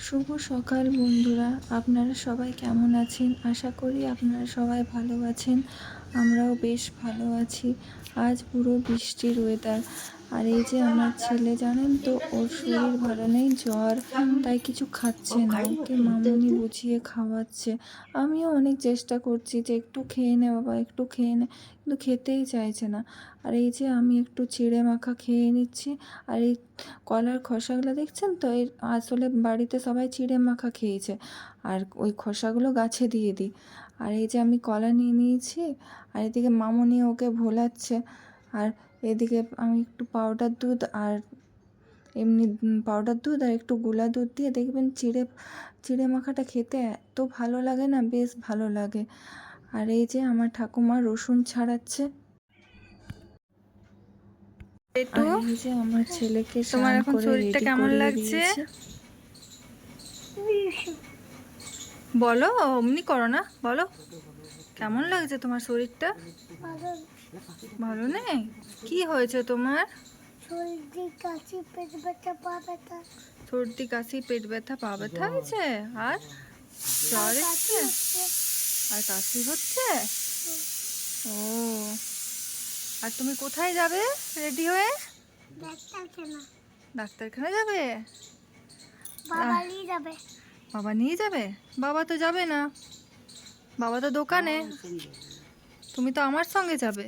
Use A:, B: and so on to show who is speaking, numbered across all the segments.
A: শুভ সকাল বন্ধুরা। আপনারা সবাই কেমন আছেন? আশা করি আপনারা সবাই ভালো আছেন। আমরাও বেশ ভালো আছি। আজ পুরো বৃষ্টির ওয়েদার আর এই যে আমার ছেলে, জানেন তো, ওর শরীর ভালো নেই, জ্বর, তাই কিছু খাচ্ছে না। ওকে মামুনি বুঝিয়ে খাওয়াচ্ছে। আমিও অনেক চেষ্টা করছি যে একটু খেয়ে নে বাবা, একটু খেয়ে নে, কিন্তু খেতেই চাইছে না। আর এই যে আমি একটু চিড়ে মাখা খেয়ে নিচ্ছি, আর এই কলার খোসাগুলো দেখছেন তো এর আসলে বাড়িতে সবাই চিড়ে মাখা খেয়েছে। আর ওই খোসাগুলো গাছে দিয়ে দিই। আর এই যে আমি কলা নিয়ে নিয়েছি, আর এদিকে মামনি ওকে ভোলাচ্ছে। আর এদিকে আমি একটু পাউডার দুধ আর এমনি পাউডার দুধ আর একটু গুলা দুধ দিয়ে দেখবেন চিড়ে চিড়ে মাখাটা খেতে এত ভালো লাগে না বেশ ভালো লাগে। আর এই যে আমার ঠাকুমা রসুন ছাড়াচ্ছে। যে আমার ছেলেকে
B: তোমার এখন শরীরটা কেমন লাগছে? বলো অমনি করো না বলো। কেমন লাগছে তোমার শরীরটা? ভালো। নেই? কি হয়েছে তোমার?
C: সর্দি কাশি পেট ব্যথা পা ব্যথা।
B: সর্দি কাশি পেট ব্যথা পা ব্যথা হয়েছে? আর জ্বর এসছে? আর কাশি হচ্ছে? ও। আর তুমি কোথায় যাবে রেডি হয়ে?
C: ডাক্তার
B: ডাক্তারখানা যাবে?
C: বাবা নিয়ে যাবে।
B: বাবা নিয়ে যাবে? বাবা তো যাবে না। বাবা তো দোকানে। তুমি তো আমার সঙ্গে যাবে।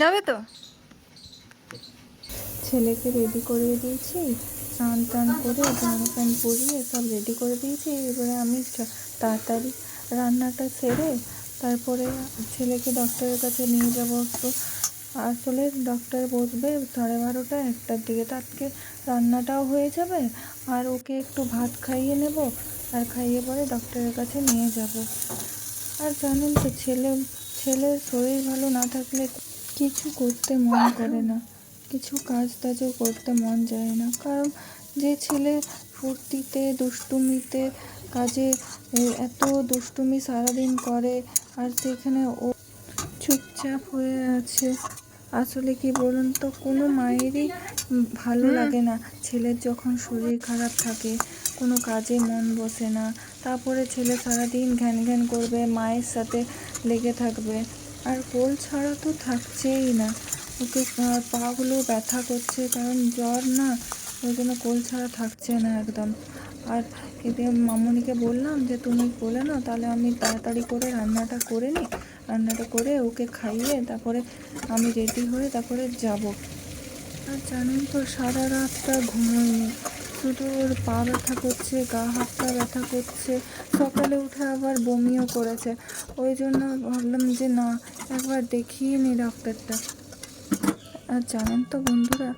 B: যাবে তো?
A: ছেলেকে রেডি করে দিয়েছি, স্নান টান করে জামা প্যান্ট পরিয়ে সব রেডি করে দিয়েছি। এবারে আমি তাড়াতাড়ি রান্নাটা সেরে তারপরে ছেলেকে ডক্টরের কাছে নিয়ে যাব একটু। আসলে ডক্টর বসবে সাড়ে বারোটা, একটার দিকে তাকে রান্নাটাও হয়ে যাবে। আর ওকে একটু ভাত খাইয়ে নেব। আর খাইয়ে পরে ডক্টরের কাছে নিয়ে যাব। আর জানেন তো ছেলে ছেলের শরীর ভালো না থাকলে কিছু করতে মন করে না। কিছু কাজ টাজও করতে মন যায় না। কারণ যে ছেলে ফুর্তিতে দুষ্টুমিতে কাজে এত দুষ্টুমি সারাদিন করে আর সেখানে ও চুপচাপ হয়ে আছে আসলে কি বলুন তো কোনো মায়েরই ভালো লাগে না। ছেলের যখন শরীর খারাপ থাকে কোনো কাজে মন বসে না। তারপরে ছেলে সারাদিন ঘ্যান ঘ্যান করবে, মায়ের সাথে লেগে থাকবে। আর কোল ছাড়া তো থাকছেই না। ওকে পাগুলো ব্যথা করছে, কারণ জ্বর না, ওই জন্য কোল ছাড়া থাকছে না একদম। আর এতে মামনিকে বললাম যে, তুমি বলে নাও, তাহলে আমি তাড়াতাড়ি করে রান্নাটা করে নিই। রান্নাটা করে ওকে খাইয়ে তারপরে আমি রেডি হয়ে তারপরে যাব। আর জানেন তো, সারা রাতটা ঘুমোইনি ওর পা ব্যথা করছে, গা হাত পা ব্যথা করছে। সকালে উঠে আবার বমিও করেছে। ওই জন্য ভাবলাম যে না, একবার দেখিয়ে নি ডক্টরটা আর জানেন তো বন্ধুরা,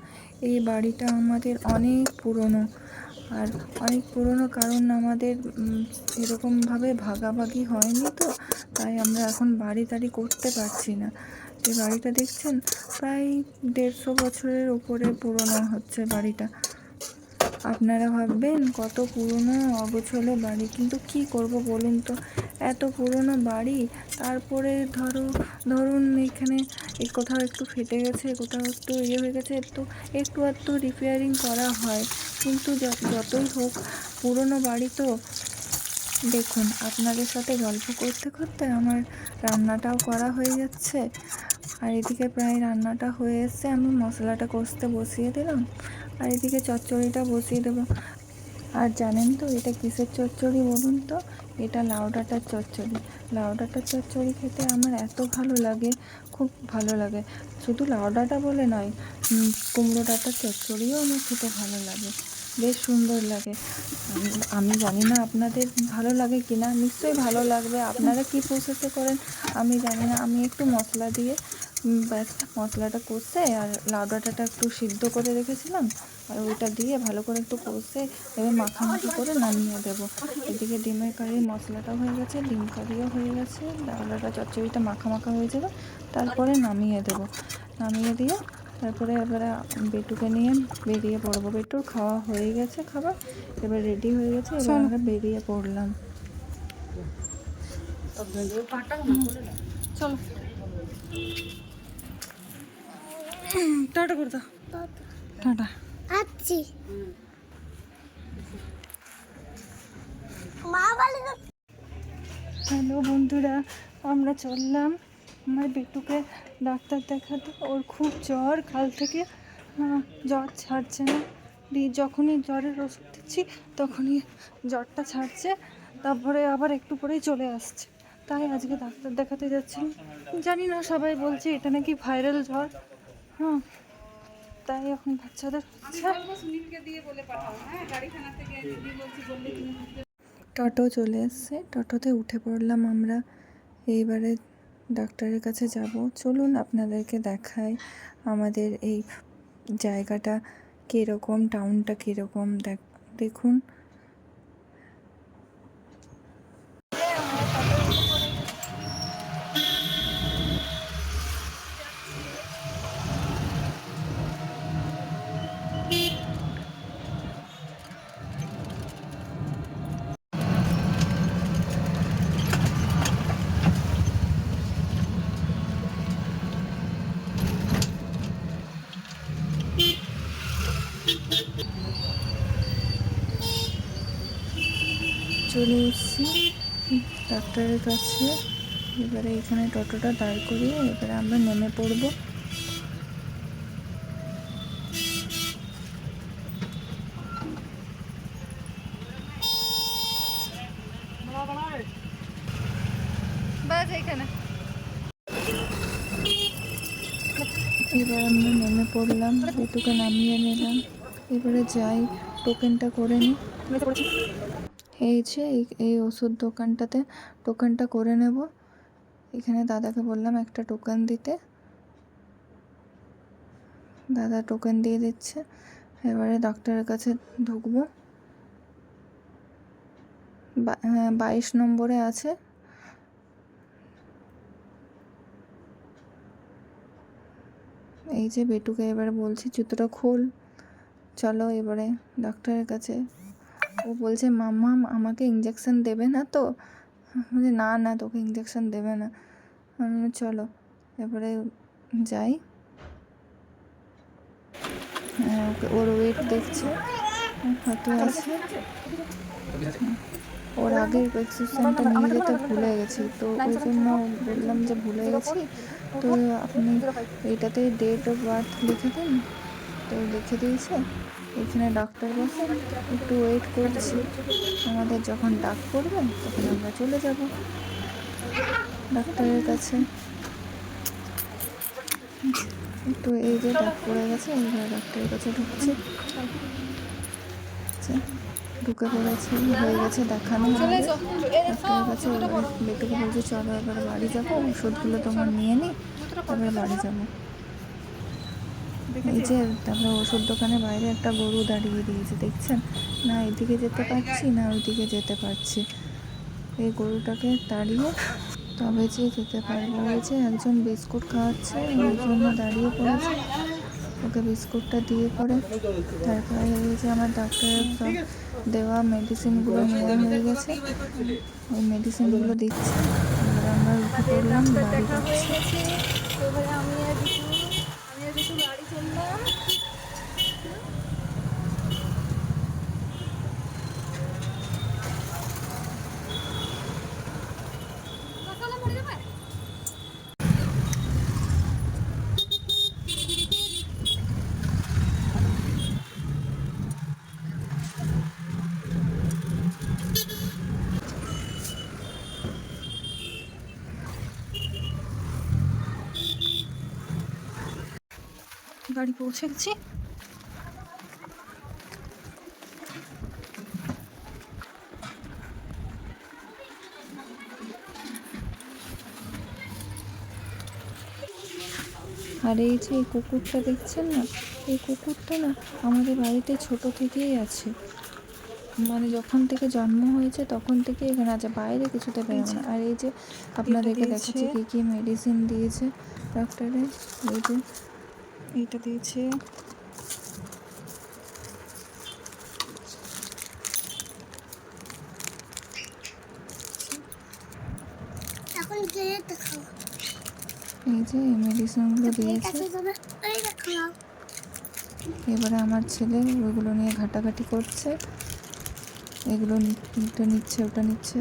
A: এই বাড়িটা আমাদের অনেক পুরনো। আর অনেক পুরনো কারণ আমাদের এরকমভাবে ভাগাভাগি হয়নি তো, তাই আমরা এখন বাড়ি টাড়ি করতে পারছি না। যে বাড়িটা দেখছেন, প্রায় দেড়শো বছরের উপরে পুরনো হচ্ছে বাড়িটা। আপনারা ভাববেন, কত পুরনো অগোছলো বাড়ি। কিন্তু কি করব বলুন তো? এত পুরনো বাড়ি, তারপরে ধরো, ধরুন এখানে কোথাও একটু ফেটে গেছে, কোথাও একটু ইয়ে হয়ে গেছে একটু একটু একটু রিপেয়ারিং করা হয়। কিন্তু যতই হোক, পুরনো বাড়ি তো, দেখুন, আপনাদের সাথে গল্প করতে করতে আমার রান্নাটাও করা হয়ে যাচ্ছে। আর এদিকে প্রায় রান্নাটা হয়ে এসছে, আমি মশলাটা কষতে বসিয়ে দিলাম। আর এদিকে চচ্চড়িটা বসিয়ে দেবো। আর জানেন তো, এটা কিসের চচ্চড়ি বলুন তো? এটা লাউ ডাঁটার চচ্চড়ি। লাউ ডাঁটার চচ্চড়ি খেতে আমার এত ভালো লাগে, খুব ভালো লাগে। শুধু লাউ ডাঁটা বলে নয় কুমড়ো ডাঁটার চচ্চড়িও আমার খেতে ভালো লাগে। বেশ সুন্দর লাগে। আমি- জানি না আপনাদের ভালো লাগে কি না নিশ্চয়ই ভালো লাগবে। আপনারা কি প্রসেসে করেন আমি জানি না। আমি একটু মশলা দিয়ে উম, ব্যাস মশলাটা কষে আর লাউ ডাঁটাটা একটু সিদ্ধ করে রেখেছিলাম। আর ওইটা দিয়ে ভালো করে একটু কষে এবার মাখামাখি করে নামিয়ে দেবো। এদিকে ডিমের কারি মশলাটা হয়ে গেছে ডিম কারিও হয়ে গেছে লাউ ডাঁটা চচ্চড়িটা মাখা মাখা হয়ে যাবে তারপরে নামিয়ে দেবো। নামিয়ে দিয়ে তারপরে এবারে বেটুকে নিয়ে বেরিয়ে পড়ব। বেটুর খাওয়া হয়ে গেছে খাবার এবার রেডি হয়ে গেছে এবার আমরা বেরিয়ে পড়লাম।
B: চলো। টাটা করে দাও টাটা।
C: আচ্ছি।
A: হ্যালো বন্ধুরা আমরা চললাম। আমার বেটুকে ডাক্তার দেখাতে। ওর খুব জ্বর। কাল থেকে জ্বর ছাড়ছে না। দিয়ে যখনই জ্বরের ওষুধ দিচ্ছি তখনই জ্বরটা ছাড়ছে। তারপরে আবার একটু পরেই চলে আসছে। তাই আজকে ডাক্তার দেখাতে যাচ্ছি। জানি না সবাই বলছে এটা নাকি ভাইরাল জ্বর। হ্যাঁ তাই এখন বাচ্চাদের টোটো চলে এসছে। টোটোতে উঠে পড়লাম আমরা। এইবারে ডাক্তারের কাছে যাব। চলুন আপনাদেরকে দেখাই আমাদের এই জায়গাটা কীরকম টাউনটা কীরকম। দেখ দেখুন। চলে এসেছি ডাক্তারের কাছে। এবারে এখানে টোটোটা দাঁড় করিয়ে এবারে আমরা নেমে পড়ব।
B: বাস এখানে।
A: এবার আমরা নেমে পড়লাম বেটুকে নামিয়ে নিলাম। এবারে যাই টোকেনটা করে নিই এই যে এই- ওষুধ দোকানটাতে টোকেনটা করে নেব। এখানে দাদাকে বললাম একটা টোকেন দিতে। দাদা টোকেন দিয়ে দিচ্ছে। এবারে ডাক্তারের কাছে ঢুকবো। হ্যাঁ বাইশ নম্বরে আছে। এই যে বেটুকে এবারে বলছি, জুতোটা খোল। চলো এবারে ডাক্তারের কাছে ও বলছে মাম্মা আমাকে ইঞ্জেকশন দেবে না তো? বলছি, না না তোকে ইঞ্জেকশন দেবে না। আমি চলো। এবারে যাই। হ্যাঁ ওকে ওর ওয়েট দেখছে। হাতে আছে। ওর আগের প্রেসক্রিপশনটা নিয়ে যেতে ভুলে গেছি তো ওই জন্য বললাম যে ভুলে গেছি। তো আপনি এইটাতে ডেট অফ বার্থ লিখে দিন। তো লিখে দিয়েছে। এখানে ডাক্তার বসে একটু ওয়েট করছি। আমাদের যখন ডাক পড়বে তখন আমরা চলে যাব ডাক্তারের কাছে। তো এই যে ডাক পড়ে গেছে এইবার ডাক্তারের কাছে ঢুকছে। আচ্ছা, ঢুকে পড়েছে হয়ে গেছে দেখানো। ডাক্তারের কাছে বেটুকে বলছে চলো এবার বাড়ি যাব ওষুধগুলো তোমার নিয়ে নিই তারপরে বাড়ি যাব। এই যে তারপরে ওষুধ দোকানের বাইরে একটা গরু দাঁড়িয়ে দিয়েছে দেখছেন? না, এদিকে যেতে পারছি, না ওইদিকে যেতে পারছি। এই গরুটাকে তাড়িয়ে তবে যে যেতে পারব, ওই যে একজন বিস্কুট খাওয়াচ্ছে ওই জন্য দাঁড়িয়ে পড়েছে। ওকে বিস্কুটটা দিয়ে পরে তারপরে এই যে আমার ডাক্তারের দেওয়া মেডিসিনগুলো নেওয়া হয়ে গেছে। ওই মেডিসিনগুলো দিচ্ছে। আমরা উঠে বাড়ি যাচ্ছি।
B: বাড়ি
A: পৌঁছে গেছি আর এই যে এই কুকুরটা দেখছেন না? এই কুকুরটা না আমাদের বাড়িতে ছোট থেকেই আছে। মানে যখন থেকে জন্ম হয়েছে তখন থেকে এখানে আছে বাইরে কিছুতে বেরোবে না। আর এই যে আপনাদেরকে দেখাচ্ছি কী কী মেডিসিন দিয়েছে ডাক্তারে এই যে এইটা দিয়েছে।
C: এখন
A: এই যে এই মেডিসিনগুলো দিয়েছে। এবারে আমার ছেলে ওইগুলো নিয়ে ঘাটাঘাটি করছে। এগুলো এটা নিচ্ছে ওটা নিচ্ছে।